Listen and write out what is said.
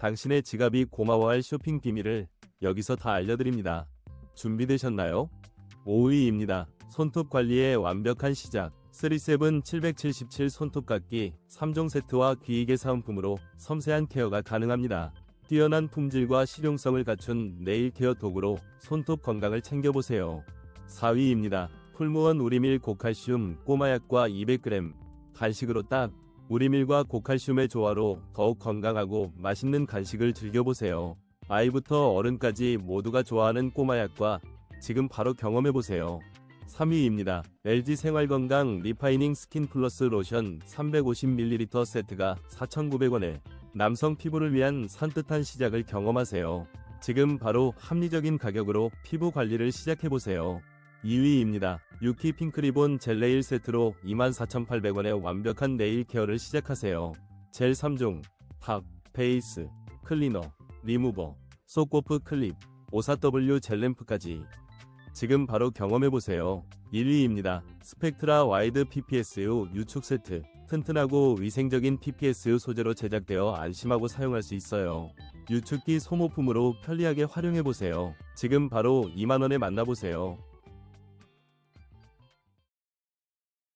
당신의 지갑이 고마워할 쇼핑 비밀을 여기서 다 알려드립니다. 준비되셨나요? 5위입니다. 손톱 관리의 완벽한 시작. 37 777 손톱깎이 3종 세트와 귀이개 사은품으로 섬세한 케어가 가능합니다. 뛰어난 품질과 실용성을 갖춘 네일 케어 도구로 손톱 건강을 챙겨보세요. 4위입니다. 풀무원 우리밀 고칼슘 꼬마약과 200g 간식으로 딱 우리밀과 고칼슘의 조화로 더욱 건강하고 맛있는 간식을 즐겨보세요. 아이부터 어른까지 모두가 좋아하는 꼬마약과 지금 바로 경험해보세요. 3위입니다. LG 생활건강 리파이닝 스킨 플러스 로션 350ml 세트가 4,900원에 남성 피부를 위한 산뜻한 시작을 경험하세요. 지금 바로 합리적인 가격으로 피부 관리를 시작해보세요. 2위입니다. 유키 핑크리본 젤 네일 세트로 24,800원의 완벽한 네일 케어를 시작하세요. 젤 3종, 탑, 베이스, 클리너, 리무버, 소코프 클립, 54W 젤램프까지 지금 바로 경험해보세요. 1위입니다. 스펙트라 와이드 PPSU 유축 세트. 튼튼하고 위생적인 PPSU 소재로 제작되어 안심하고 사용할 수 있어요. 유축기 소모품으로 편리하게 활용해보세요. 지금 바로 2만원에 만나보세요.